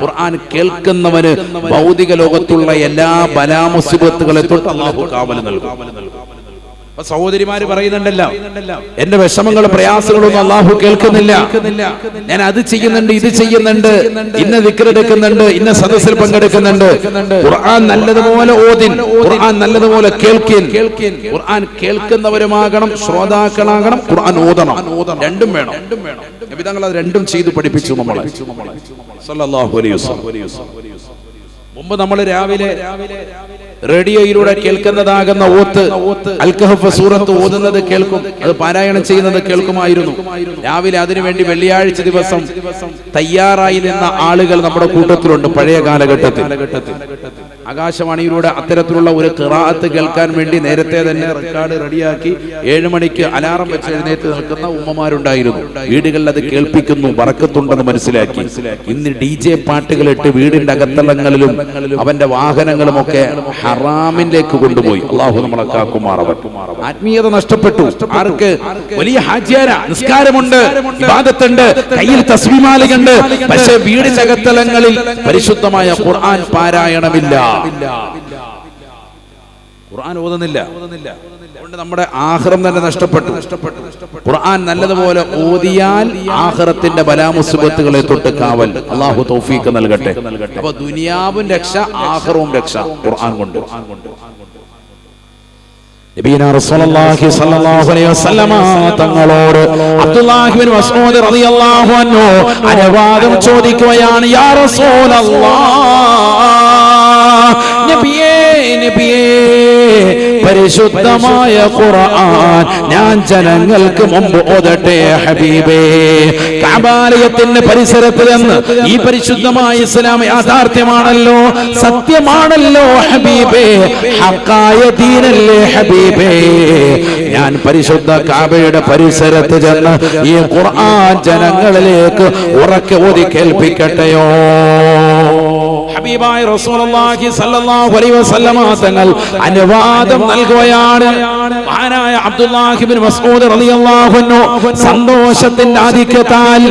ഖുർആൻ കേൾക്കുന്നവന് ഭൗതിക ലോകത്തുള്ള എല്ലാ ബലാമുസിബത്തുകളെ തൊട്ട് അള്ളാഹു കാവൽ നൽകും. സഹോദരിമാര് പറയുന്നുണ്ടല്ലോ. എന്റെ വിഷമങ്ങൾ പ്രയാസങ്ങളൊന്നും അള്ളാഹു കേൾക്കുന്നില്ല. ഞാൻ അത് ചെയ്യുന്നുണ്ട് ഇത് ചെയ്യുന്നുണ്ട് ഇന്ന വിക്രെടുക്കുന്നുണ്ട് ഇന്ന സദസ്സിൽ പങ്കെടുക്കുന്നുണ്ട്. ഖുർആൻ നല്ലതുപോലെ ഓതിൻ. ഖുർആൻ നല്ലതുപോലെ കേൾക്കിൻ ഖുർആൻ കേൾക്കുന്നവരുമാകണം ശ്രോതാക്കളാകണം ഖുർആൻ ഓതണം. രണ്ടും വേണം. നബി തങ്ങൾ അത് രണ്ടും ചെയ്തു പഠിപ്പിച്ചു നമ്മളെ. സല്ലല്ലാഹു അലൈഹി വസല്ലം. മുമ്പ് നമ്മൾ രാവിലെ റേഡിയോയിലൂടെ കേൾക്കുന്നതാകുന്ന ഓത്ത് അൽക്കഹഫ് സൂറത്ത് ഓതുന്നത് കേൾക്കും അത് പാരായണം ചെയ്യുന്നത് കേൾക്കുമായിരുന്നു. രാവിലെ അതിനുവേണ്ടി വെള്ളിയാഴ്ച ദിവസം തയ്യാറായി നിന്ന ആളുകൾ നമ്മുടെ കൂട്ടത്തിലുണ്ട് പഴയ കാലഘട്ടത്തിൽ. ആകാശവാണിയിലൂടെ അത്തരത്തിലുള്ള ഒരു കിറാത്ത് കേൾക്കാൻ വേണ്ടി നേരത്തെ തന്നെ റെക്കാർഡ് റെഡിയാക്കി ഏഴു മണിക്ക് അലാറം വെച്ച് എഴുന്നേറ്റ് നിൽക്കുന്ന ഉമ്മമാരുണ്ടായിരുന്നു. വീടുകളിൽ അത് കേൾപ്പിക്കുന്നു വറക്കത്തുണ്ടെന്ന് മനസ്സിലാക്കി. ഇന്ന് ഡി ജെ പാട്ടുകളിട്ട് വീടിന്റെ അകത്തളങ്ങളിലും അവന്റെ വാഹനങ്ങളും ഒക്കെ ഹറാമിലേക്ക് കൊണ്ടുപോയി. അള്ളാഹു നമ്മളെ കാക്കുമാറവൻ ആത്മീയത നഷ്ടപ്പെട്ടു. ആർക്ക്? വലിയ ഹാജിയാര. നിസ്കാരമുണ്ട്. വിവാദത്തുണ്ട് കയ്യിൽ തസ്വിമാലയുണ്ട് പക്ഷേ വീട് ചകത്തലങ്ങളിൽ പരിശുദ്ധമായ ഖുർആൻ പാരായണമില്ല. ഖുർആൻ ഓതുന്നില്ല. നമ്മുടെ ആഹ്റം തന്നെ നഷ്ടപ്പെട്ടു. ഖുർആൻ നല്ലതുപോലെ ഓതിയാൽ ആഹ്റത്തിന്റെ ബലാമുസുബത്തുകളെ തൊട്ട് കാവൽ. അള്ളാഹു തൗഫീഖ് നൽകട്ടെ. അപ്പൊ ദുനിയാവും രക്ഷ ആഹ്റവും രക്ഷ ഖുർആൻ കൊണ്ട്. തങ്ങളോട് മസ്ഊദ് റളിയല്ലാഹു അൻഹു ചോദിക്കുകയാണ് യാ നബിയേ നബിയേ പരിശുദ്ധമായ ഖുർആൻ ഞാൻ ജനങ്ങൾക്ക് മുമ്പ് ഓതട്ടെ ഹബീബേ. കഅബാലയത്തിന്റെ പരിസരത്ത് നിന്ന് ഈ പരിശുദ്ധമായ ഇസ്ലാം യാഥാർത്ഥ്യമാണല്ലോ സത്യമാണല്ലോ ഹബീബേ. ഹക്കായ ദീനല്ലേ ഹബീബേ. ഞാൻ പരിശുദ്ധ കാബയുടെ പരിസരത്ത് ചെന്ന് ഈ ഖുർആൻ ജനങ്ങളിലേക്ക് ഉറക്കെ ഓതി കേൾപ്പിക്കട്ടെയോ? ഹബീബായ റസൂലുള്ളാഹി സ്വല്ലല്ലാഹു അലൈഹി വസല്ലമ തങ്ങൾ അനുവാദം നൽകുകയാണ്. മഹാനായ അബ്ദുല്ലാഹി ഇബ്നു മസ്ഊദ് റളിയല്ലാഹു അൻഹു സന്തോഷത്തിന്റെ ആധിക്യത്താൽ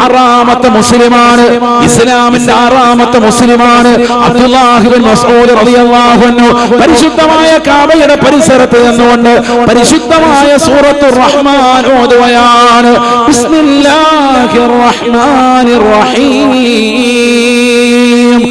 ആറാമത്തെ മുസ്ലിമാണ്. ഇസ്ലാമിന്റെ ആറാമത്തെ മുസ്ലിമാണ് അബ്ദുല്ലാഹി ഇബ്നു മസ്ഊദ് റളിയല്ലാഹു അൻഹു. പരിശുദ്ധമായ കാബയുടെ പരിസരത്ത് നിന്നുകൊണ്ട് പരിശുദ്ധമായ സൂറത്തുർ റഹ്മാൻ ഓതുകയാണ്. ബിസ്മില്ലാഹിർ റഹ്മാനിർ റഹീം.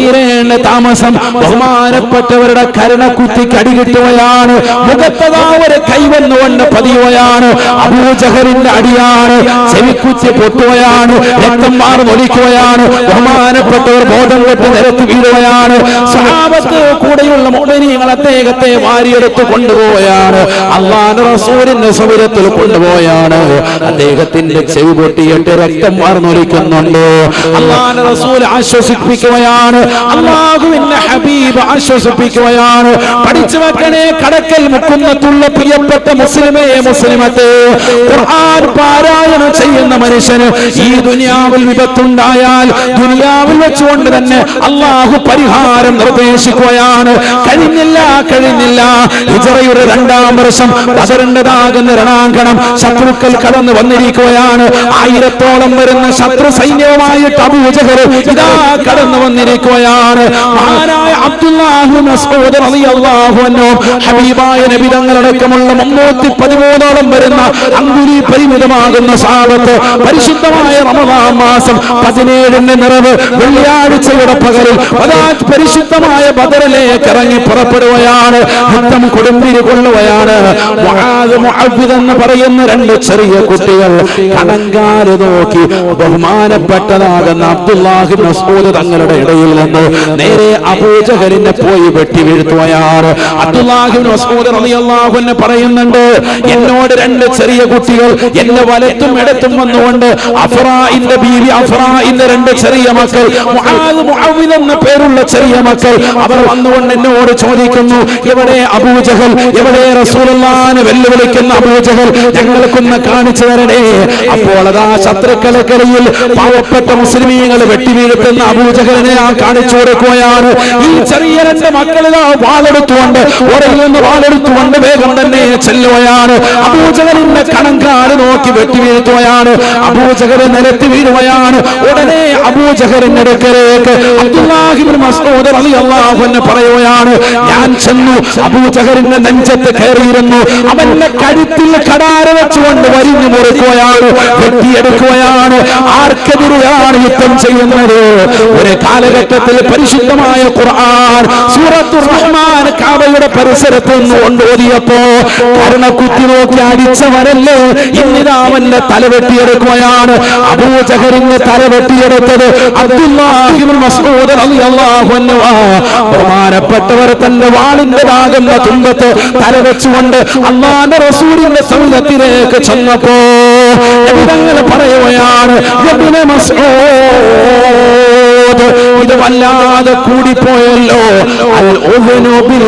തീരേണ്ട താമസം. ബഹുമാനപ്പെട്ടവരുടെ കരുണ കുത്തിക്ക് അടികിട്ടുകയാണ്. മുഖത്തതാ ഒരു കൈവന്നുകൊണ്ട് പതിയുകയാണ്. അബൂജഹറിന്റെ അടിയാണ്. ചെവിക്കുത്തി പൊട്ടുകയാണ്. രക്തം മാറുന്നൊലിക്കുകയാണ് ബഹുമാനപ്പെട്ടവർ ബോധം കെട്ട് നിരത്തി വീഴുകയാണ്. സഹാബത്ത് കൂടെയുള്ള മോദനീയങ്ങൾ അദ്ദേഹത്തെ വാരിയെടുത്ത് കൊണ്ടുപോവുകയാണ്. അള്ളാഹ് റസൂലിന്റെ സൗരത്തിൽ കൊണ്ടുപോയാണ് അദ്ദേഹത്തിന്റെ ചെവി പൊട്ടിയിട്ട് രക്തം മാറുന്നൊലിക്കുന്നുണ്ട് അള്ളാഹ് റസൂൽ ആശ്വസിപ്പിക്കുകയാണ്. അള്ളാഹുവിന്റെ ഹബീബ് ആശ്വസിപ്പിക്കുകയാണ്. പഠിച്ചു വെക്കണേ കടക്കൽ മുക്കുന്നത്തുള്ള പ്രിയപ്പെട്ട മുസ്ലിമേ മുസ്ലിമത്തെ. ഖുർആൻ പാരായണം ചെയ്യുന്ന മനുഷ്യന് ഈ ദുനിയാവിൽ വിപത്തുണ്ടായാൽ ദുനിയാവിൽ വെച്ചുകൊണ്ട് തന്നെ അള്ളാഹു പരിഹാരം നിർദ്ദേശിക്കുകയാണ്. കഴിഞ്ഞില്ല കഴിഞ്ഞില്ല. ഹിജറയുടെ രണ്ടാം വർഷം ബദറിന്റെതാകുന്ന രണാങ്കണം ശത്രുക്കൾ കടന്നു വന്നിരിക്കുകയാണ്. ആയിരത്തോളം വരുന്ന ശത്രു സൈന്യവുമായിട്ട് അബൂജഹർ ഇതാ കടന്നു വന്നിരിക്കുകയാണ്. അൻഹു ഹബീബായ നബി തങ്ങളടക്കമുള്ള മുന്നൂറ്റി പതിമൂന്നോളം വരുന്ന അങ്കുലി പരിമിതമാകുന്ന സാപത്ത് പരിശുദ്ധമായ റമദാൻ മാസം പതിനേഴിന്റെ നിറവ് വെള്ളിയാഴ്ചയുടെ പകലിൽ പരിശുദ്ധമായ ബദറിലേക്ക് ഇറങ്ങി പുറപ്പെടുകയാണ്. യുദ്ധം കൊടുമ്പിരി കൊള്ളുകയാണ്. എന്ന് പറയുന്ന രണ്ട് ചെറിയ കുട്ടികൾ കണങ്കാൽ നോക്കി ബഹുമാനപ്പെട്ടതാകുന്ന അബ്ദുല്ലാഹി മസ്ഊദ് തങ്ങളുടെ ഇടയിൽ നിന്ന് നേരെ അബൂജഹലിനെ പോയി വെട്ടി വീഴ്ത്തുകയാണ്. അൻഹു പറയുന്നുണ്ട് എന്നോട് രണ്ട് ചെറിയ കുട്ടികൾ എന്നെ വലത്തും ഇടത്തും വന്നുകൊണ്ട് അഫ്രാഇന്റെ ബീവി അഫ്രാഇന്റെ രണ്ട് ചെറിയ മക്കൾ എന്ന പേരുള്ള ചെറിയ മക്കൾ അവർ വന്നുകൊണ്ട് എന്നോട് ചോദിക്കുന്നു എവിടെ അബൂജഹൽ? എവിടെ റസൂലുള്ളാഹിനെ വെല്ലുവിളിക്കുന്ന അബൂജഹൽ ഞങ്ങൾക്കൊന്ന് കാണിച്ചു തരണേ. അപ്പോൾ അതാ ശത്രുക്കളക്കരയിൽ പാവപ്പെട്ട മുസ്ലിമീങ്ങൾ വെട്ടിവീഴ്ത്തുന്ന അബൂജഹലിനെ ആ കാണിച്ചു കൊടുക്കുകയാണ് ഈ ചെറിയ രണ്ട് മക്കളിതാ വാളെടുത്തുകൊണ്ട് ഒരയിൽ നിന്ന് വാളെടുത്തുകൊണ്ട് വേഗം തന്നെ ചെല്ലുകയാണ്. അബൂജഹലിന്റെ കണങ്കാട് നോക്കി വെട്ടി വീഴ്ത്തുകയാണ്. അബൂജഹൽ നിരത്തി വീഴുകയാണ്. ഉടനെ അബൂജഹലിന്റെ അടുക്കലേക്ക് മസ്ഊദ് റളിയല്ലാഹു അൻഹു പറയുകയാണ് ഞാൻ ചെന്നു അബൂജഹലിന്റെ നെഞ്ചത്ത് കയറിയിരുന്നു. അവന്റെ കഴുത്തിൽ കടാര വെച്ചുകൊണ്ട് വരിഞ്ഞു മുറിക്കുകയാണ് വെട്ടിയെടുക്കുകയാണ്. ആർക്കെതിരെയാണ് യുദ്ധം ചെയ്യുന്നത്? ഒരു കാലഘട്ടത്തിൽ പരിശുദ്ധമായ ഖുർആൻ സൂറത്തു റഹ്മാൻ കാബയുടെ പരിസരത്ത് നിന്ന് കൊണ്ടോതിയപ്പോ കരുണ കുത്തി നോക്കി അടിച്ചവരല്ലേ? ഇന്നിതാവന്റെ തലവെട്ടിയെടുക്കുകയാണ് തല വെട്ടിയെടുക്കുകയാണ്. അബൂജഹറിന്റെ തല വെട്ടിയെടുത്തത് അബ്ദുല്ലാഹിബ്നു മസ്ഊദ് റളിയല്ലാഹു അൻഹു ആ ബഹുമാനപ്പെട്ടവർ തന്റെ വാളിന്റെ ഭാഗം തുമ്പത്ത് തലവെച്ചുകൊണ്ട് അള്ളാന്റെ റസൂലിന്റെ സമൂഹത്തിലേക്ക് ചെന്നപ്പോ പറയുകയാണ് ഇബ്നു മസ്ഊദ് ഇത് വല്ലാതെ കൂടിപ്പോയല്ലോ. അൽ ഉദ്നു ബിൽ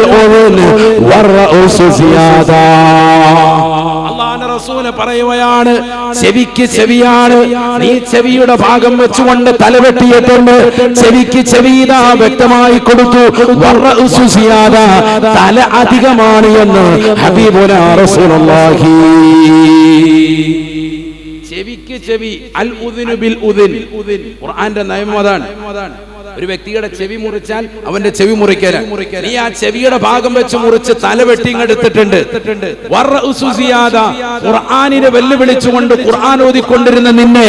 അള്ളാന്റെ റസൂൽ പറയുകയാണ് ചെവിക്ക് ചെവിയാണ് നീ ചെവിയുടെ ഭാഗം വെച്ചുകൊണ്ട് തലവെട്ടിയിട്ടുണ്ട്. ചെവിക്ക് ചെവിത വ്യക്തമായി കൊടുത്തു. തല അധികമാണ് എന്ന് ഹബീബുല റസൂലുള്ളാഹി. ചെവിക്ക് ചെവി അൽ ഉദിനു ബിൽ ഉദിൻ. ഖുർആന്റെ നിയമം അതാണ്. ഒരു വ്യക്തിയുടെ ചെവി മുറിച്ചാൽ അവന്റെ ചെവി മുറിക്കല. നീ ആ ചെവിയുടെ ഭാഗം വെച്ച് മുറിച്ച് തല വെട്ടിങ്ങെടുത്തിട്ടുണ്ട് ഖുർആാനിനെ വെല്ലുവിളിച്ചുകൊണ്ട് ഖുർആൻ ഓതിക്കൊണ്ടിരുന്ന നിന്നെ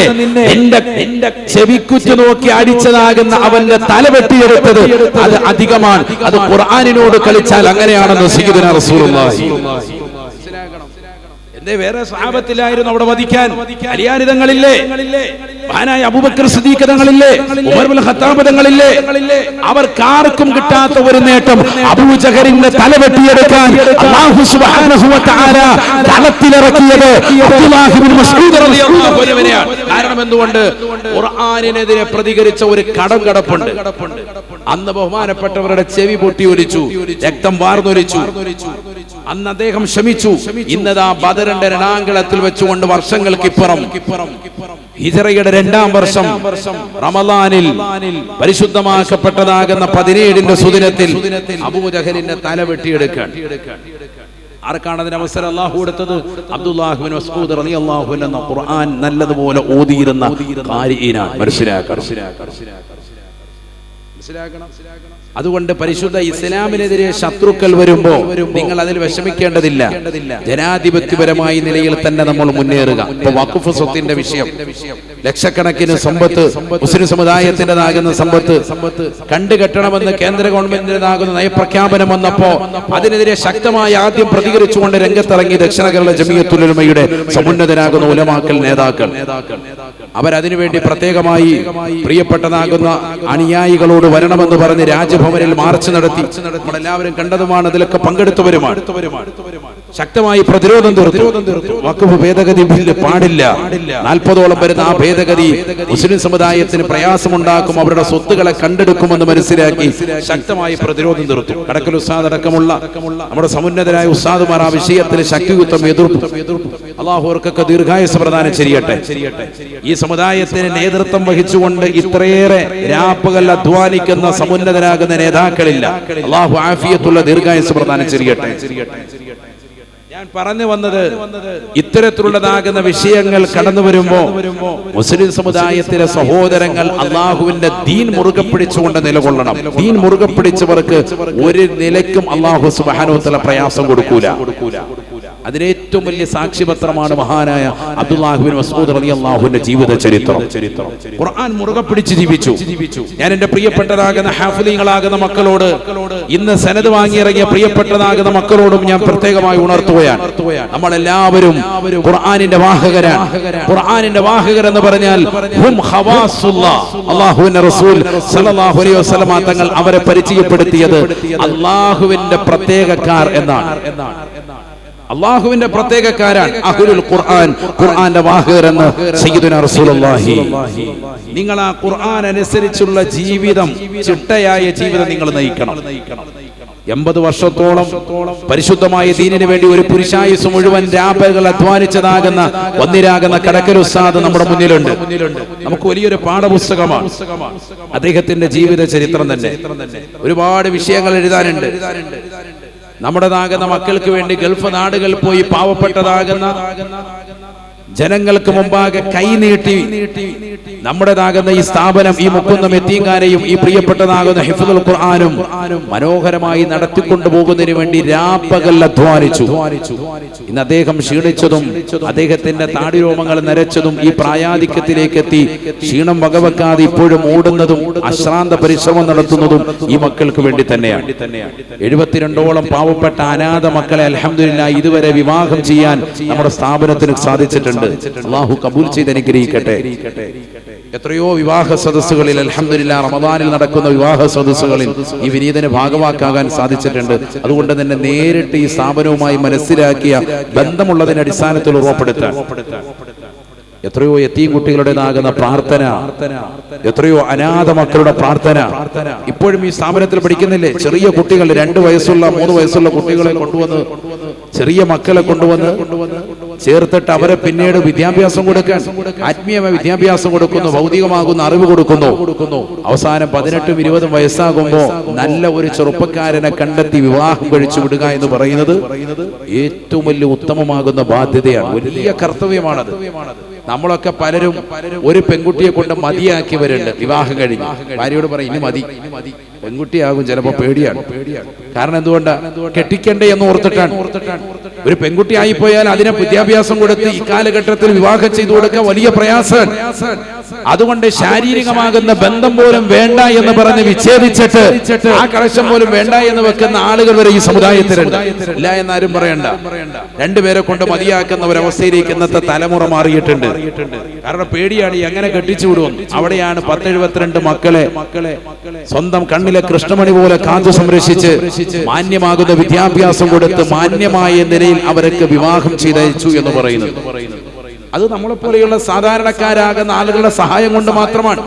എന്റെ എന്റെ ചെവിക്കുറ്റു നോക്കി അടിച്ചതാകുന്ന അവന്റെ തല വെട്ടിയെടുത്തത് അത് അധികമാണ്. അത് ഖുർആാനിനോട് കളിച്ചാൽ അങ്ങനെയാണെന്ന് സീദുന റസൂലുള്ളാഹി. എന്തേ വേറെ സഹാബത്തിലായിരുന്നു അവിടെ വധിക്കാൻ. അലിയാരിതങ്ങളില്ലേ മഹാനായ അബൂബക്കർ സിദ്ദീഖ് തങ്ങളില്ലേ ഉമർ ബിൻ ഖത്താബ് തങ്ങളില്ലേ അവർക്കാർക്കും കിട്ടാത്ത ഒരു നേട്ടം അബൂജഹലിന്റെ തല വെട്ടിയെടുക്കാൻ അല്ലാഹു സുബ്ഹാനഹു വ തആല കളത്തിലിറക്കിയത് അബ്ദുല്ലാഹി ബിൻ മസ്ഊദ് റളിയല്ലാഹു അൻഹുവിനെയാണ്. കാരണം എന്തുകൊണ്ട്? ഖുർആനിനെതിരെ പ്രതികരിച്ച ഒരു കടം കടപ്പുണ്ട്. അന്ന് ബഹുമാനപ്പെട്ടവരുടെ ചെവി പൊട്ടി ഒലിച്ചു രക്തം വാർന്നൊലിച്ചു. അന്ന് അദ്ദേഹം ക്ഷമിച്ചു. ഇന്നതാ ബദറിന്റെ രണാങ്കളത്തിൽ വെച്ചുകൊണ്ട് വർഷങ്ങൾക്ക് ഇപ്പുറം ഹിജറയുടെ രണ്ടാം വർഷം റമദാനിൽ പരിശുദ്ധമാക്കപ്പെട്ടതാകുന്ന പതിനേഴിന്റെ സുദിനത്തിൽ അബൂജഹലിന്റെ തല വെട്ടിയെടുക്കാൻ. ആർക്കാണ് അതിന് അവസരം? അള്ളാഹു കൊടുത്തത്? അബ്ദുല്ലാഹുബിൻ മസ്ഊദ് റളിയല്ലാഹു അൻഹു എന്ന ഖുർആൻ നല്ലതുപോലെ ഓതിയിരുന്ന കാരിയിനാണ്. മനസ്സിലാക്കാം അതുകൊണ്ട് പരിശുദ്ധ ഇസ്ലാമിനെതിരെ ശത്രുക്കൾ വരുമ്പോ നിങ്ങൾ അതിൽ വിഷമിക്കേണ്ടതില്ല. ജനാധിപത്യപരമായ നിലയിൽ തന്നെ നമ്മൾ മുന്നേറുക. ഇപ്പൊ വഖഫ് സ്വത്തിന്റെ വിഷയം. ലക്ഷക്കണക്കിന് സമ്പത്ത് മുസ്ലിം സമുദായത്തിന്റെതാകുന്ന സമ്പത്ത് കണ്ടുകെട്ടണമെന്ന് കേന്ദ്ര ഗവൺമെന്റിന്റെതാകുന്ന നയപ്രഖ്യാപനം വന്നപ്പോ അതിനെതിരെ ശക്തമായി ആദ്യം പ്രതികരിച്ചുകൊണ്ട് രംഗത്തിറങ്ങി ദക്ഷിണ കേരള ജമിയത്തുലമയുടെ സമുന്നതരാകുന്ന ഉലമാക്കൽ നേതാക്കൾ. അവരതിനുവേണ്ടി പ്രത്യേകമായി പ്രിയപ്പെട്ടതാകുന്ന അനുയായികളോട് വരണമെന്ന് പറഞ്ഞ് രാജ്ഭവനിൽ മാർച്ച് നടത്തി. നമ്മളെല്ലാവരും കണ്ടതുമാണ് അതിലൊക്കെ പങ്കെടുത്തവരുമാണ്. ശക്തമായി പ്രതിരോധം തീർത്തു. വഖഫ് ഭേദഗതി ബില്ല് പാടില്ല. നാൽപ്പതോളം വരുന്ന ആ ഭേദഗതി മുസ്ലിം സമുദായത്തിന് പ്രയാസമുണ്ടാക്കും. അവരുടെ സ്വത്തുകളെ കണ്ടെടുക്കുമെന്ന് മനസ്സിലാക്കി ശക്തമായി പ്രതിരോധം തീർത്തു. കടക്കൽ ഉസ്താദ് അടക്കമുള്ള നമ്മുടെ സമുന്നതരായ ഉസ്താദുമാർ ആ വിഷയത്തിൽ ശക്തിയുക്തം എതിർപ്പ്. അള്ളാഹു അവർക്കൊക്കെ ദീർഘായുസ് പ്രദാനം ചെയ്യട്ടെ. ഈ സമുദായത്തിന് നേതൃത്വം വഹിച്ചുകൊണ്ട് ഇത്രയേറെ രാപ്പകൽ അധ്വാനിക്കുന്ന സമുന്നതരാകുന്ന നേതാക്കളില്ല. അള്ളാഹു ആഫിയത്തുള്ള ദീർഘായുസ് പ്രദാനം ചെയ്യട്ടെ. ഞാൻ പറഞ്ഞു വന്നത് ഇത്തരത്തിലുള്ളതാകുന്ന വിഷയങ്ങൾ കടന്നു വരുമ്പോ മുസ്ലിം സമുദായത്തിലെ സഹോദരങ്ങൾ അള്ളാഹുവിന്റെ ദീൻ മുറുകെ പിടിച്ചുകൊണ്ട് നിലകൊള്ളണം. ദീൻ മുറുകെ പിടിച്ചവർക്ക് ഒരു നിലയ്ക്കും അള്ളാഹു സുബാനോത്തല പ്രയാസം കൊടുക്കൂല. അതിന് ഏറ്റവും വലിയ സാക്ഷിപത്രമാണ് മഹാനായ അബ്ദുല്ലാഹുബിൻ മസ്ഊദ് റളിയല്ലാഹുവിന്റെ ജീവിത ചരിത്രം ഖുർആൻ മുറുകെ പിടിച്ച് ജീവിച്ചു. ഞാൻ എന്റെ പ്രിയപ്പെട്ടതാകുന്ന ഹാഫിലിങ്ങളാകുന്ന മക്കളോട് ഇന്ന് സനത് വാങ്ങിയിറങ്ങിയ പ്രിയപ്പെട്ടതാകുന്ന മക്കളോടും ഞാൻ പ്രത്യേകമായി ഉണർത്തുകയാണ്. നമ്മൾ എല്ലാവരും ഖുർആനിന്റെ വാഹകരാണ്. ഖുർആനിന്റെ വാഹകർ എന്ന് പറഞ്ഞാൽ ഹും അള്ളാഹുവിന്റെ റസൂൽ സല്ലല്ലാഹു അലൈഹി വസല്ലമ തങ്ങൾ അവരെ പരിചയപ്പെടുത്തിയത് അള്ളാഹുവിന്റെ പ്രത്യേകക്കാർ എന്നാണ് എന്നാണ്. അള്ളാഹുവിന്റെ പ്രത്യേകക്കാരാണ് അഹ്ലുൽ ഖുർആൻ. ഖുർആന്റെ വാഹകരെന്ന് സയ്യിദുന റസൂലുള്ളാഹി. നിങ്ങൾ ആ ഖുർആൻ അനുസരിച്ചുള്ള ജീവിതം ചിട്ടയായ ജീവിതം നിങ്ങൾ നയിക്കണം. എൺപത് വർഷത്തോളം പരിശുദ്ധമായ ദീനിന് വേണ്ടി ഒരു പുരുഷായുസ് മുഴുവൻ രാപകൾ അധ്വാനിച്ചതാകുന്ന വന്നിരാകുന്ന കടക്കൽ ഉസ്താദ് നമ്മുടെ മുന്നിലുണ്ട്. നമുക്ക് വലിയൊരു പാഠപുസ്തകമാണ്. അദ്ദേഹത്തിന്റെ ജീവിത ചരിത്രം തന്നെ. ഒരുപാട് വിഷയങ്ങൾ എഴുതാനുണ്ട്. നമ്മുടെതാകുന്ന മക്കൾക്ക് വേണ്ടി ഗൾഫ് നാടുകളിൽ പോയി പാവപ്പെട്ടതാകുന്ന ജനങ്ങൾക്ക് മുമ്പാകെ കൈനീട്ടി നമ്മുടേതാകുന്ന ഈ സ്ഥാപനം ഈ മുക്കുന്ന മെത്തീങ്കാരെയും ഈ പ്രിയപ്പെട്ടതാകുന്ന ഹിഫുൽ ഖുർആാനും മനോഹരമായി നടത്തിക്കൊണ്ടുപോകുന്നതിന് വേണ്ടി രാപ്പകൽ അധ്വാനിച്ചു. ഇന്ന് അദ്ദേഹം ക്ഷീണിച്ചതും അദ്ദേഹത്തിന്റെ താടിരോമങ്ങൾ നരച്ചതും ഈ പ്രായാധിക്യത്തിലേക്ക് എത്തി ക്ഷീണം വകവെക്കാതെ ഇപ്പോഴും ഓടുന്നതും അശ്രാന്ത പരിശ്രമം നടത്തുന്നതും ഈ മക്കൾക്ക് വേണ്ടി തന്നെയാണ്. എഴുപത്തിരണ്ടോളം പാവപ്പെട്ട അനാഥ മക്കളെ അലഹമില്ല ഇതുവരെ വിവാഹം ചെയ്യാൻ നമ്മുടെ സ്ഥാപനത്തിന് സാധിച്ചിട്ടുണ്ട്. അള്ളാഹു കബൂൽ ചെയ്ത് അനുഗ്രഹിക്കട്ടെ. എത്രയോ വിവാഹ സദസ്സുകളിൽ അലഹമില്ല റമദാനിൽ നടക്കുന്ന വിവാഹ സദസ്സുകളിൽ ഈ വിനീതന് ഭാഗവാക്കാകാൻ സാധിച്ചിട്ടുണ്ട്. അതുകൊണ്ട് തന്നെ നേരിട്ട് ഈ സ്ഥാപനവുമായി മനസ്സിലാക്കിയ ബന്ധമുള്ളതിന്റെ അടിസ്ഥാനത്തിൽ ഉറപ്പെടുത്താൻ എത്രയോ എത്തീം കുട്ടികളുടേതാകുന്ന പ്രാർത്ഥന എത്രയോ അനാഥ മക്കളുടെ പ്രാർത്ഥന. ഇപ്പോഴും ഈ സ്ഥാപനത്തിൽ പഠിക്കുന്നില്ലേ? ചെറിയ കുട്ടികൾ രണ്ട് വയസ്സുള്ള മൂന്ന് വയസ്സുള്ള കുട്ടികളെ കൊണ്ടുവന്ന് ചെറിയ മക്കളെ കൊണ്ടുവന്ന് ചേർത്തിട്ട് അവരെ പിന്നീട് വിദ്യാഭ്യാസം കൊടുക്കാൻ ആത്മീയമായ വിദ്യാഭ്യാസം കൊടുക്കുന്നു ഭൗതികമാകുന്ന അറിവ് കൊടുക്കുന്നു. അവസാനം പതിനെട്ടും ഇരുപതും വയസ്സാകുമ്പോ നല്ല ഒരു ചെറുപ്പക്കാരനെ കണ്ടെത്തി വിവാഹം കഴിച്ചു വിടുക എന്ന് പറയുന്നത് ഏറ്റവും വലിയ ഉത്തമമാകുന്ന ബാധ്യതയാണ്. വലിയ കർത്തവ്യമാണത്. നമ്മളൊക്കെ പലരും ഒരു പെൺകുട്ടിയെ കൊണ്ട് മതിയാക്കിയവരുണ്ട്. വിവാഹം കഴിഞ്ഞ്. ഭാര്യയോട് പറയും ഇനി മതി. പെൺകുട്ടിയാകും ചിലപ്പോ പേടിയാണ്. കാരണം എന്തുകൊണ്ടാ? കെട്ടിക്കണ്ടേ എന്ന് ഓർത്തിട്ടാണ്. ഒരു പെൺകുട്ടി ആയിപ്പോയാൽ പോയാൽ അതിനെ വിദ്യാഭ്യാസം കൊടുത്ത് ഈ കാലഘട്ടത്തിൽ വിവാഹം ചെയ്തു കൊടുക്കാൻ വലിയ പ്രയാസം അതുകൊണ്ട് ശാരീരികമാകുന്ന ബന്ധം പോലും വേണ്ട എന്ന് പറഞ്ഞ് വിച്ഛേദിച്ചിട്ട് ആ കലശം പോലും വേണ്ട എന്ന് വെക്കുന്ന ആളുകൾ വരെ ഈ സമുദായത്തിലുണ്ട്. ഇല്ല എന്നാരും പറയണ്ട. രണ്ടുപേരെ കൊണ്ട് മതിയാക്കുന്ന ഒരവസ്ഥയിലേക്ക് ഇന്നത്തെ തലമുറ മാറിയിട്ടുണ്ട്. കാരണം പേടിയാണ് ഈ എങ്ങനെ കെട്ടിച്ചു വിടുമെന്ന് അവിടെയാണ് പത്തെഴുപത്തിരണ്ട് മക്കളെ. മക്കളെ. സ്വന്തം കണ്ണിലെ കൃഷ്ണമണി പോലെ കാത്തു സംരക്ഷിച്ച് മാന്യമാകുന്ന വിദ്യാഭ്യാസം കൊടുത്ത് മാന്യമായ നിലയിൽ അവർക്ക് വിവാഹം ചെയ്തയച്ചു എന്ന് പറയുന്നത് അത് നമ്മളെ പോലെയുള്ള സാധാരണക്കാരാകുന്ന ആളുകളുടെ സഹായം കൊണ്ട് മാത്രമാണ്.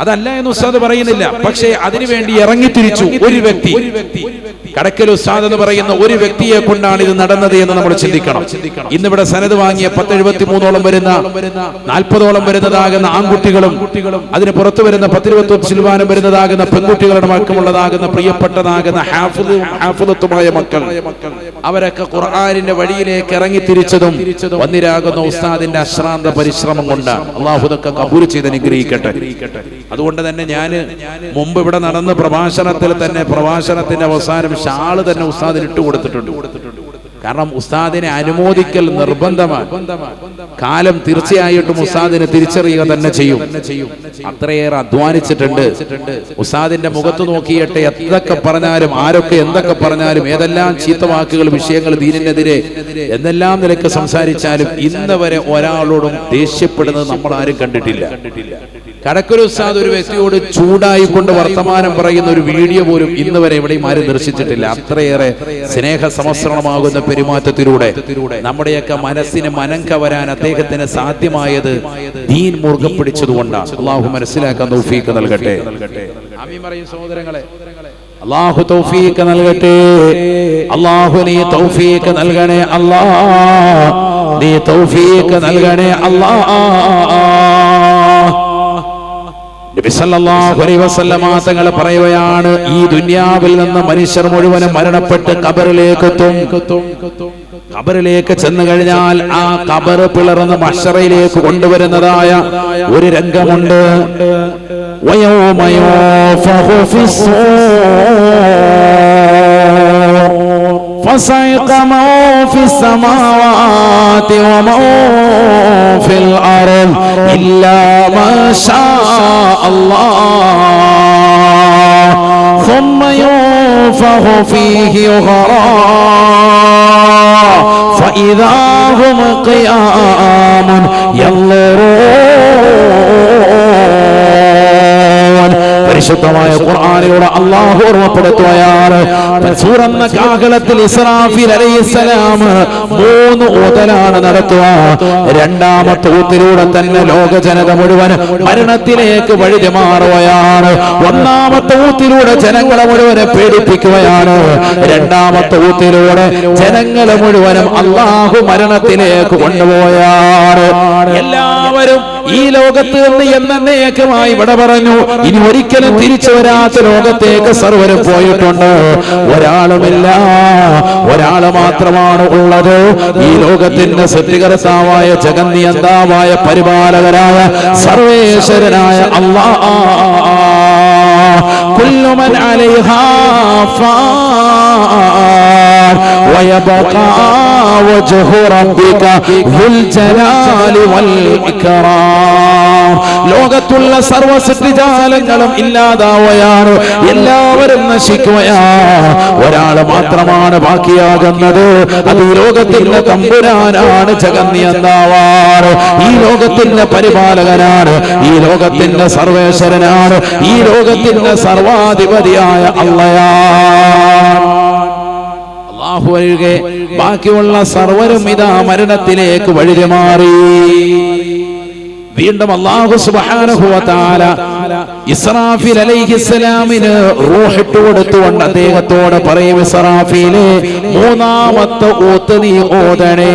അതല്ല എന്ന് ഉസ്താദ് പറയുന്നില്ല. പക്ഷേ അതിനുവേണ്ടി ഇറങ്ങി തിരിച്ചു ഒരു വ്യക്തി. കടക്കൽ ഉസ്താദ് എന്ന് പറയുന്ന ഒരു വ്യക്തിയെ കൊണ്ടാണ് ഇത് നടന്നത് എന്ന് നമ്മൾ ചിന്തിക്കണം. ഇന്നിവിടെ സനത് വാങ്ങിയ പത്തെഴുപത്തി മൂന്നോളം വരുന്ന നാൽപ്പതോളം വരുന്നതാകുന്ന ആൺകുട്ടികളും അതിന് പുറത്തു വരുന്ന പത്തിരുപത്തി ശിൽവാനം വരുന്നതാകുന്ന പെൺകുട്ടികളുടെ മക്കമുള്ളതാകുന്ന പ്രിയപ്പെട്ടതാകുന്ന മക്കൾ. അവരൊക്കെ ഖുർആാനിന്റെ വഴിയിലേക്ക് ഇറങ്ങി തിരിച്ചതും വന്നിരാകുന്ന ഉസ്താദിന്റെ അശ്രാന്ത പരിശ്രമം കൊണ്ട് അള്ളാഹുദൊക്കെ കബൂർ ചെയ്ത് അനുഗ്രഹിക്കട്ടെ. അതുകൊണ്ട് തന്നെ ഞാൻ മുമ്പ് ഇവിടെ നടന്ന പ്രഭാഷണത്തിൽ തന്നെ പ്രഭാഷണത്തിന്റെ അവസാനം ഷാൾ തന്നെ ഉസ്താദിന് ഇട്ട് കൊടുത്തിട്ടുണ്ട് കാരണം ഉസ്താദിനെ അനുമോദിക്കൽ നിർബന്ധമാണ്. കാലം തീർച്ചയായിട്ടും ഉസ്താദിനെ തിരിച്ചറിയുക തന്നെ ചെയ്യും. അത്രയേറെ അധ്വാനിച്ചിട്ടുണ്ട്. ഉസ്താദിന്റെ മുഖത്ത് നോക്കിയിട്ട് എന്തൊക്കെ പറഞ്ഞാലും ആരൊക്കെ എന്തൊക്കെ പറഞ്ഞാലും ഏതെല്ലാം ചീത്ത വാക്കുകൾ വിഷയങ്ങൾ ദീനിനെതിരെ എന്തെല്ലാം നിലയ്ക്ക് സംസാരിച്ചാലും ഇന്ന് വരെ ഒരാളോടും ദേഷ്യപ്പെടുന്നത് നമ്മൾ ആരും കണ്ടിട്ടില്ല. കടക്കൊരു ഉസ്താദ് ഒരു വ്യക്തിയോട് ചൂടായി കൊണ്ട് വർത്തമാനം പറയുന്ന ഒരു വീഡിയോ പോലും ഇന്ന് വരെ എവിടെയും ആരും ദർശിച്ചിട്ടില്ല. അത്രയേറെ സ്നേഹ സമസ്രണമാകുന്ന പെരുമാറ്റത്തിലൂടെ നമ്മുടെയൊക്കെ മനസ്സിന് മനം കവരാൻ അദ്ദേഹത്തിന് സാധ്യമായത് ദീൻ മുറുകെ പിടിച്ചതുകൊണ്ടാണ് അള്ളാഹു മനസ്സിലാക്കാൻ തൗഫീക്ക് നൽകട്ടെ. സഹോദരങ്ങളെ. അള്ളാഹു തൗഫീക്ക് നൽകട്ടെ. അള്ളാഹു നീ തൗഫീക്ക് നൽകണേ അല്ലാ നീ തൗഫീക്ക് നൽകണേ അല്ലാ തങ്ങൾ ഈ ദുന്യാവിൽ നിന്ന് മനുഷ്യർ മുഴുവനും മരണപ്പെട്ട് കബറിലേക്ക് എത്തും കബറിലേക്ക് ചെന്നു കഴിഞ്ഞാൽ ആ കബറ് പിളർന്ന് മഷറയിലേക്ക് കൊണ്ടുവരുന്നതായ ഒരു രംഗമുണ്ട് വയോമയോ. فصعق من في السماوات ومن في الأرض إلا ما شاء الله. ثم ينفخ فيه أخرى فإذا هم قيام ينظرون. പരിശുദ്ധമായ ഖുർആനിലൂടെ അള്ളാഹു ഓർമ്മപ്പെടുത്തുകയാണ്. സൂറന്ന കാഹളത്തിൽ ഇസ്രാഫിൽ അലൈഹിസ്സലാം മൂന്ന് ഊതലാണ് നടത്തുക. രണ്ടാമത്തെ ഊത്തിലൂടെ തന്നെ ലോക ജനത മുഴുവൻ മരണത്തിലേക്ക് വഴുതി മാറുകയാണ്. ഒന്നാമത്തെ ഊത്തിലൂടെ ജനങ്ങളെ മുഴുവനെ പേടിപ്പിക്കുകയാണ്. രണ്ടാമത്തെ ഊത്തിലൂടെ ജനങ്ങളെ മുഴുവനും അള്ളാഹു മരണത്തിലേക്ക് കൊണ്ടുപോയാണ്. എല്ലാവരും ഈ ലോകത്ത് നിന്ന് എന്നേക്കുമായി ഇവിടെ പറഞ്ഞു. ഇനി ഒരിക്കലും തിരിച്ചു വരാത്ത ലോകത്തേക്ക് സർവരും പോയിട്ടുണ്ട്. ഒരാളുമില്ല. ഒരാൾ മാത്രമാണ് ഉള്ളത്. ഈ ലോകത്തിന്റെ സൃഷ്ടികർത്താവായ ജഗന്നിയന്താവായ പരിപാലകരായ സർവേശ്വരനായ അള്ളാ. കുല്ലുമൻ അലൈഹാ ഫാൻ ويبقى وجه ربك ذو الجلال والإكرام ലോകത്തുള്ള സർവ സൃഷ്ടിജാലങ്ങളും ഇല്ലാതാവുകയാണ് എല്ലാവരും നശിക്കുകയാ ഒരാള് മാത്രമാണ് ബാക്കിയാകുന്നത് അത് ഈ ലോകത്തിന്റെ തമ്പുരാനാണ് ജഗന്നിയന്താവാറ് ഈ ലോകത്തിന്റെ പരിപാലകനാണ് ഈ ലോകത്തിന്റെ സർവേശ്വരനാണ് ഈ ലോകത്തിന്റെ സർവാധിപതിയായ അള്ളയാണ് അള്ളാഹു ഒഴികെ ബാക്കിയുള്ള സർവരും ഇതാ മരണത്തിലേക്ക് വഴിമാറി. മാറി വീണ്ടും അള്ളാഹു അലൈഹി ഇസ്രാഫീൽ അലൈഹിസ്സലാമിന് റൂഹിട്ട് കൊടുത്തുകൊണ്ട് അദ്ദേഹത്തോട് പറയും ഇസ്രാഫിലെ മൂന്നാമത്തെ ഊത്ത് നീ ഓതണേ.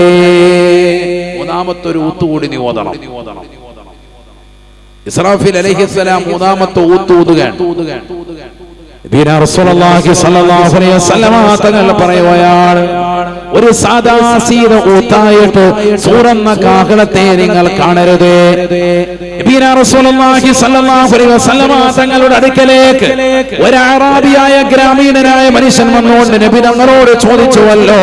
മൂന്നാമത്തെ ഒരു ഊത്തുകൂടി നീ ഓതണം. ഇസ്രാഫീൽ അലൈഹിസ്സലാം മൂന്നാമത്തെ ഊത്ത് ഊതുകയാണ്. നബീന റസൂലുള്ളാഹി സ്വല്ലല്ലാഹു അലൈഹി വസല്ലമ തങ്ങൾ പറയുകയാണ് ഒരു സാദാസീത ഊത്തായിട്ട് സൂറന്ന കാഹളത്തെ നിങ്ങൾ കാണരുത്. തങ്ങളുടെ അടുക്കലേക്ക് ഒരു അറാബിയായ ഗ്രാമീണനായ മനുഷ്യൻ വന്നുകൊണ്ട് നബി തങ്ങളോട് ചോദിച്ചുവല്ലോ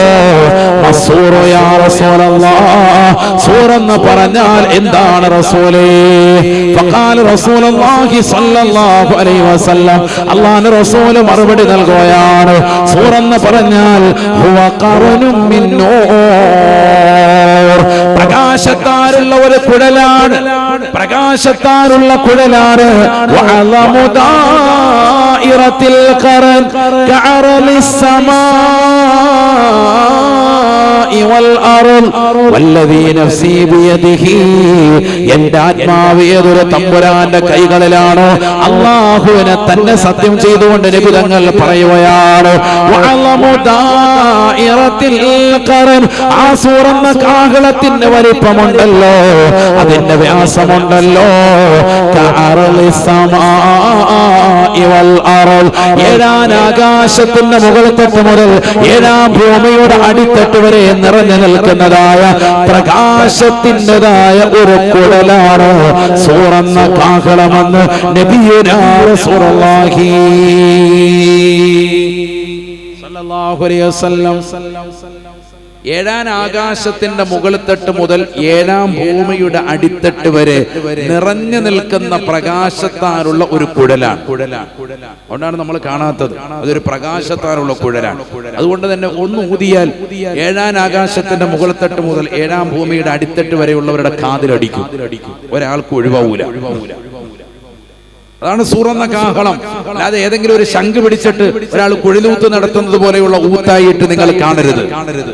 സൂറെന്ന് പറഞ്ഞാൽ എന്താണ് റസൂലേ? അല്ലാഹുവിന്റെ റസൂൽ മറുപടി നൽകുകയാണ്. സൂറെന്ന് പറഞ്ഞാൽ ഹുവ ഖറനും പ്രകാശത്താലുള്ള ഒരു കുഴലാണ്. പ്രകാശത്താരുള്ള കുഴലാണ്. വഅലമു ദായിറത്തിൽ കറലി സമാ എന്റെ ആത്മാവ് തമ്പുരാന്റെ കൈകളിലാണ് അള്ളാഹുവിനെ തന്നെ സത്യം ചെയ്തുകൊണ്ട് നിബിതങ്ങൾ പറയുകയാണ്. കാഹളത്തിന്റെ വലിപ്പമുണ്ടല്ലോ. അതിന്റെ വ്യാസമുണ്ടല്ലോ. ഏഴാൻ ആകാശത്തിന്റെ മുകളിൽ തൊട്ട് മുതൽ ഏഴാം ഭൂമിയുടെ അടിത്തട്ട് വരെ നിറഞ്ഞു നിൽക്കുന്നതായ പ്രകാശത്തിന്റെതായ ഒരു കുടലാണ് സൂറന്ന കാഹളമെന്ന് നബിയുനാ സുറവാഹി സല്ലല്ലാഹു അലൈഹി വസല്ലം. ഏഴാം ആകാശത്തിന്റെ മുകളിത്തട്ട് മുതൽ ഏഴാം ഭൂമിയുടെ അടിത്തട്ട് വരെ നിറഞ്ഞു നിൽക്കുന്ന പ്രകാശത്താലുള്ള ഒരു കുഴലാണ്. അതുകൊണ്ടാണ് നമ്മൾ കാണാത്തത്. അതൊരു പ്രകാശത്താലുള്ള കുഴലാണ്. അതുകൊണ്ട് തന്നെ ഒന്ന് ഊതിയാൽ ഏഴാം ആകാശത്തിന്റെ മുകളിത്തട്ട് മുതൽ ഏഴാം ഭൂമിയുടെ അടിത്തട്ട് വരെയുള്ളവരുടെ കാതിലടിക്കും. ഒരാൾക്ക് ഒഴിവാവൂല. ഒഴിവാവൂല. അതാണ് സൂറന്ന കാഹളം അല്ലാതെ ഏതെങ്കിലും ഒരു ശംഖ് പിടിച്ചിട്ട് ഒരാൾ കുഴിലൂത്ത് നടത്തുന്നത് പോലെയുള്ള ഊത്തായിട്ട് നിങ്ങൾ കാണരുത് കാണരുത്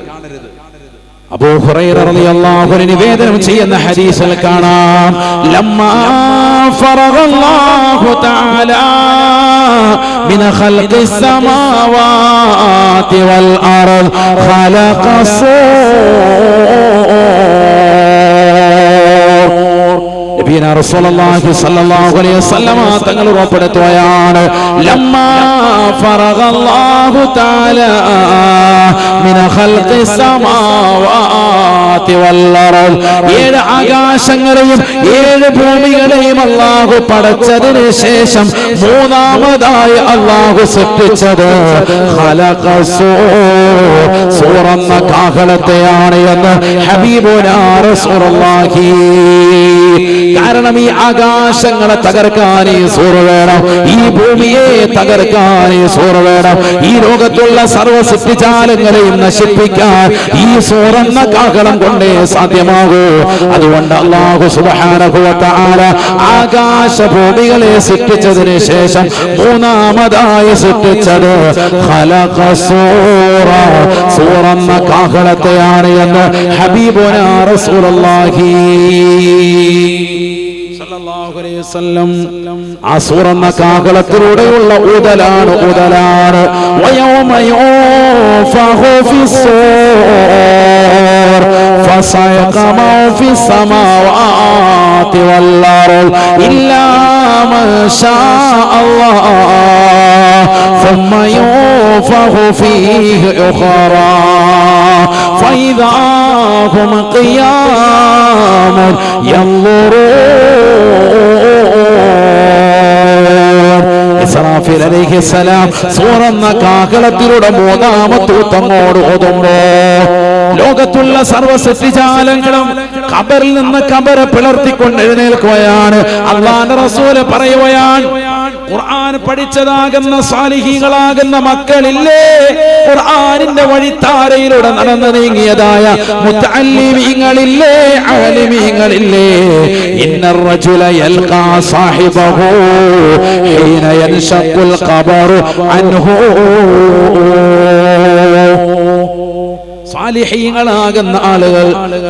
അബൂ ഹുറൈറ റളിയല്ലാഹു അൻഹു നിവേദനം ചെയ്യുന്ന ഹദീസിൽ കാണാം ലമ്മാ ഫറഗല്ലാഹു തആല من خلق السماوات والأرض خلق الصور വൽ അർദ്. ഏഴ് ആകാശങ്ങളെയും ഏഴ് ഭൂമികളെയും അല്ലാഹു പടച്ചതിന് ശേഷം മൂന്നാമതായി അല്ലാഹു സൃഷ്ടിച്ചത്. സൂർ സൂറന്ന കാഹളത്തെയാണ് എന്ന് ഹബീബുനാഹി കാരണം ഈ ആകാശങ്ങളെ തകർക്കാൻ ഈ വേണം ഈ ഭൂമിയെ തകർക്കാൻ ഈ വേണം ഈ ലോകത്തുള്ള സർവ സൃഷ്ടിജാലങ്ങളെയും നശിപ്പിക്കാൻ ഈ സൂറന്ന കാഹളം കൊണ്ടേ സാധ്യമാകൂ. അതുകൊണ്ട് അള്ളാഹു ആകാശ ഭൂമികളെ സൃഷ്ടിച്ചതിന് ശേഷം മൂന്നാമതായി സൃഷ്ടിച്ചത് ഖലഖ സൂറ. സൂറന്ന കാഹളത്തെയാണ് എന്ന് ഹബീബുന റസൂലുള്ളാഹി. സല്ലല്ലാഹു അലൈഹി വസല്ലം ആ സൂറന്ന കാഹളത്തിലൂടെയുള്ള ഊതലാണ് ഊതലാണ് വയൗമ യൂഫഹു ഫിസ്സൂർ فصعق من في السماوات والأرض إلا من شاء الله ثم ينفخ فيه أخرى فإذا هم قيام ينظرون ഇസ്രാഫീൽ അലൈഹിസ്സലാം സൂറന്ന കാഹളത്തിലൂടെ മൂന്നാമത്തൂത്തങ്ങോട് ഓതുമ്പോ ലോകത്തുള്ള സർവ സൃഷ്ടിജാലങ്ങളും കബറിൽ നിന്ന് ഖബറ് പിളർത്തിക്കൊണ്ട് എഴുന്നേൽക്കുകയാണ്. അള്ളാന്റെ റസൂൽ പറയുകയാണ് ഖുർആൻ പഠിച്ചതാകുന്ന സാലിഹികളാകുന്ന മക്കളില്ലേ? ഖുർആനിന്റെ വഴിത്താരയിലൂടെ നടന്നു നീങ്ങിയതായ മുത്തല്ലിമീങ്ങളില്ലേ ആലിമീങ്ങളില്ലേ ഇന്ന റജുല യൽഖാ സാഹിബഹു ഹീന യൻഷഖുൽ ഖബറു അൻഹു. സാലിഹീങ്ങളാകുന്ന ആളുകൾ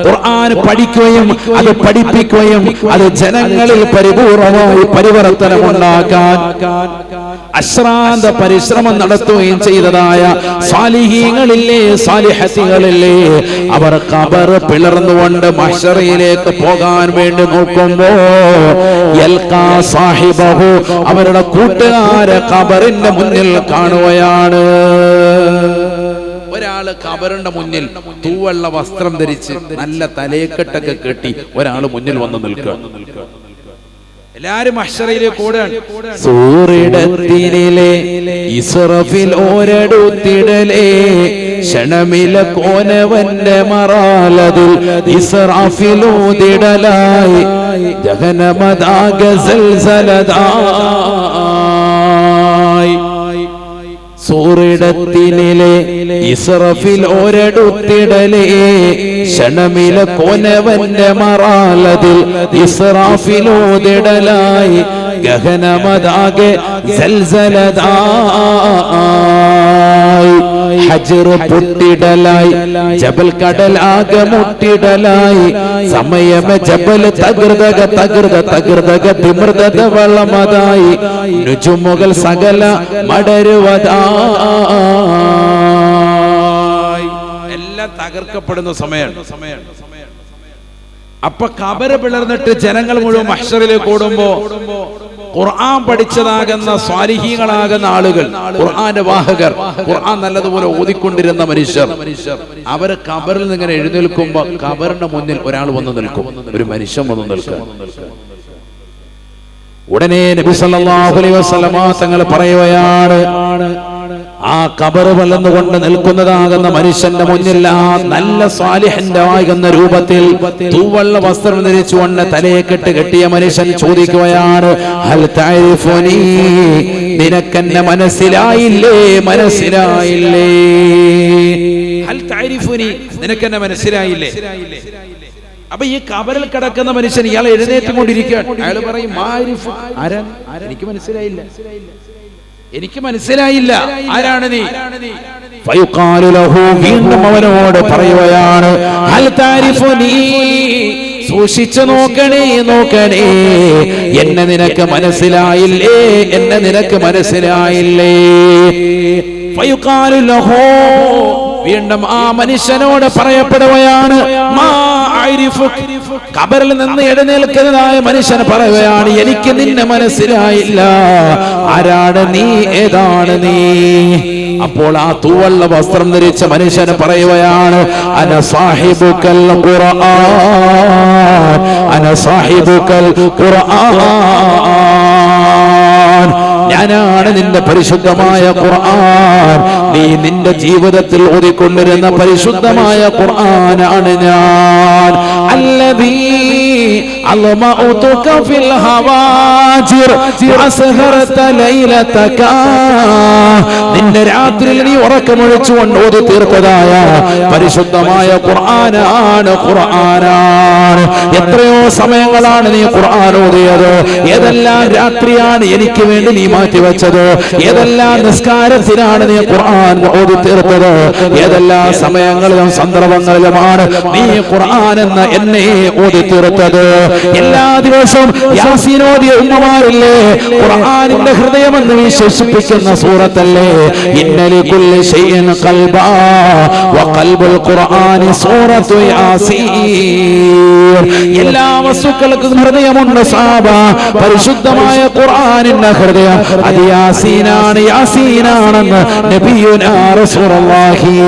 ഖുർആൻ പഠിക്കുകയും അത് പഠിപ്പിക്കുകയും അത് ജനങ്ങളിൽ പരിപൂർണമായി പരിവർത്തനം ഉണ്ടാക്കാൻ അശ്രാന്ത പരിശ്രമം നടത്തുകയും ചെയ്തതായ സാലിഹീങ്ങളില്ലേ സാലിഹത്തികളില്ലേ അവർ കബർ പിളർന്നുകൊണ്ട് മഷറയിലേക്ക് പോകാൻ വേണ്ടി നോക്കുമ്പോ സാഹിബഹു അവരുടെ കൂട്ടുകാരെ കബറിന്റെ മുന്നിൽ കാണുകയാണ്. ഒരാൾ കബറിന്റെ മുന്നിൽ തൂവെള്ള വസ്ത്രം ധരിച്ച് നല്ല തലേക്കെട്ടൊക്കെ കെട്ടി ഒരാൾ മുന്നിൽ വന്ന് നിൽക്കുക. എല്ലാരും അക്ഷരയിലേക്ക് ഓടാണ് സൂറിടത്തിനിലെ ഇസ്രഫിൽ ഓരടുത്തിടലേ ക്ഷണമില കോനവന്റെ മറാലതിൽ ഇസ്രാഫിലൂതിടലായി ജഹനമദാഗ സൽസലദായി സൂറിടത്തിനിലെ ഇസ്രഫിൽ ഒരടുത്തിടലേ ക്ഷണമില കോനവന്റെ മറാലതിൽ ഇസ്രാഫിലോതിടലായി ഗഹനമതാകെ സൽസലതായി. ഹജർ പൊട്ടിടലായി ജബൽ കടൽ ആകെ മുട്ടിടലായി. സമയമ ജബൽ തകൃതക തകൃത തകൃതക വിമൃതത വളമതായി രുചുമുകൾ സകല മടരുവതായി. എല്ലാം തകർക്കപ്പെടുന്ന സമയമാണ് സമയമാണ്. അപ്പൊ കബര പിളർന്നിട്ട് ജനങ്ങൾ മുഴുവൻ മഹ്ഷറിലേക്ക് ഓടുമ്പോ ഖുർആൻ പഠിച്ചതാകുന്ന സ്വാലിഹീങ്ങളാകുന്ന ആളുകൾ ഖുർആന്റെ വാഹകർ ഖുർആൻ നല്ലതുപോലെ ഓതിക്കൊണ്ടിരുന്ന മനുഷ്യർ അവർ കബറിൽ നിന്ന് ഇങ്ങനെ എഴുന്നേൽക്കുമ്പോ കബറിന്റെ മുന്നിൽ ഒരാൾ വന്ന് നിൽക്കും ഒരു മനുഷ്യൻ വന്ന് നിൽക്കും ഉടനെ നബി സല്ലല്ലാഹു അലൈഹി വസല്ലമ തങ്ങൾ പറയുകയാണ് ആ കബറ് വളർന്നുകൊണ്ട് നിൽക്കുന്നതാകുന്ന മനുഷ്യന്റെ മുന്നിൽ നല്ല സ്വാലിഹന്റെ ആകുന്ന രൂപത്തിൽ തൂവള്ള വസ്ത്രം ധരിച്ചുകൊണ്ട് തലയെ കെട്ട് കെട്ടിയ മനുഷ്യൻ ചോദിക്കുകയാണ് നിനക്കെന്നെ മനസ്സിലായില്ലേ? മനസ്സിലായില്ലേ? നിനക്കെന്നെ മനസ്സിലായില്ലേ? അപ്പൊ ഈ കബറിൽ കിടക്കുന്ന മനുഷ്യൻ ഇയാൾ എഴുന്നേറ്റുകൊണ്ടിരിക്കുകയാണ് അയാൾ പറയും എനിക്ക് മനസ്സിലായില്ല. എനിക്ക് മനസ്സിലായില്ല. ആരാണ് നീ? വീണ്ടും അവനോട് പറയുകയാണ് സൂക്ഷിച്ചു നോക്കണേ നോക്കണേ. എന്നെ നിനക്ക് മനസ്സിലായില്ലേ? എന്നെ നിനക്ക് മനസ്സിലായില്ലേ? ഫയുഖാലു ലഹു വീണ്ടും ആ മനുഷ്യനോട് പറയപ്പെടുകയാണ് മാ അരിഫുക്. കബറിൽ നിന്ന് എഴുന്നേൽക്കുന്നതായ മനുഷ്യൻ പറയുകയാണ് എനിക്ക് നിന്നെ മനസ്സിലായില്ല. ആരാണ് നീ? ഏതാണ് നീ? അപ്പോൾ ആ തൂവള്ള വസ്ത്രം ധരിച്ച മനുഷ്യന് പറയുകയാണ് അന സാഹിബുക്കൽ ഖുർആൻ. അന സാഹിബുക്കൽ ഖുർആൻ. ഞാനാണ് നിന്റെ പരിശുദ്ധമായ ഖുർആൻ. നീ നിന്റെ ജീവിതത്തിൽ ഓതിക്കൊണ്ടിരുന്ന പരിശുദ്ധമായ ഖുർആനാണ് ഞാൻ. അല്ലദീ അൽമഉതുക في ഹവാജിർ. അസ്ഹറത ليلتك നിന്റെ രാത്രിയിൽ നീ ഉറക്കമൊഴിച്ചുകൊണ്ട് ഓതി തീർത്തതായ പരിശുദ്ധമായ ഖുർആനാണ് ഖുർആനാണ് എത്രയോ സമയങ്ങളാണ് നീ ഖുർആൻ ഓതിയത്. ഏതെല്ലാം രാത്രിയാണ് എനിക്ക് വേണ്ടി നീ മാറ്റിവെച്ചത്? ഏതെല്ലാം നിസ്കാരത്തിനാണ് നീ ഖുർആൻ ഓതി തീർത്തത്? ഏതെല്ലാം സമയങ്ങളിലും സന്ദർഭങ്ങളിലുമാണ് നീ ഖുർആൻ എന്ന എന്നെ ഓതി തീർത്തത്? എല്ലാ ദിവസവും യാസീനോദിയ ഉമ്മമാരില്ലേ? ഖുർആനിന്റെ ഹൃദയമെന്ന് വിശേഷിപ്പിക്കുന്ന സൂറത്തല്ലേ? ഖുർആനി യാസീൻ. എല്ലാ വസ്തുക്കൾക്കും ഹൃദയമുണ്ട് സാബ. പരിശുദ്ധമായ ഖുർആനിന്റെ ഹൃദയം അത് യാസീനാണ് യാസീനാണെന്ന് നബിയുനാ റസൂലുള്ളാഹി.